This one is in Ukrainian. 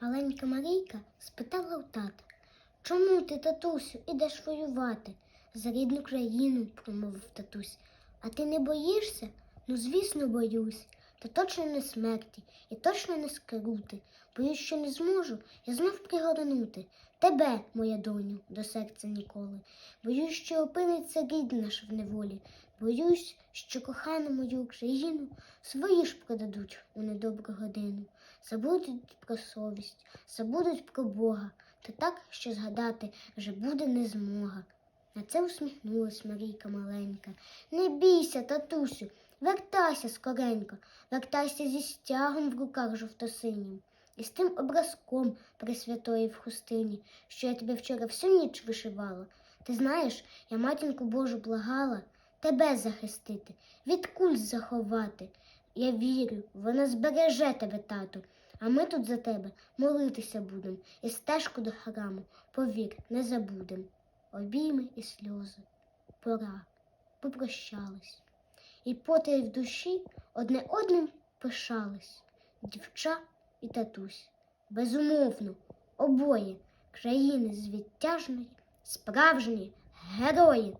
Маленька Марійка спитала у тата, чому ти, татусю, ідеш воювати? За рідну країну, промовив татусь. А ти не боїшся? Ну, звісно, боюсь. Та точно не смерті і точно не скрути. Боюсь, що не зможу я знов пригорнути тебе, моя доню, до серця ніколи. Боюсь, що опиниться рід наш в неволі. Боюсь, що кохану мою Україну свої ж продадуть у недобру годину. Забудуть про совість, забудуть про Бога, та так, що згадати вже буде не змога. На це усміхнулась Марійка маленька. Не бійся, татусю, вертайся скоренько, вертайся зі стягом в руках жовтосинім і з тим образком пресвятої в хустині, що я тебе вчора всю ніч вишивала. Ти знаєш, я матінку Божу благала тебе захистити, від куль заховати. Я вірю, вона збереже тебе, тату, а ми тут за тебе молитися будем і стежку до храму, повір, не забудем. Обійми і сльози, пора, попрощались. І потай в душі одне одним пишались дівча і татусь. Безумовно, обоє країни звідтяжної, справжні герої.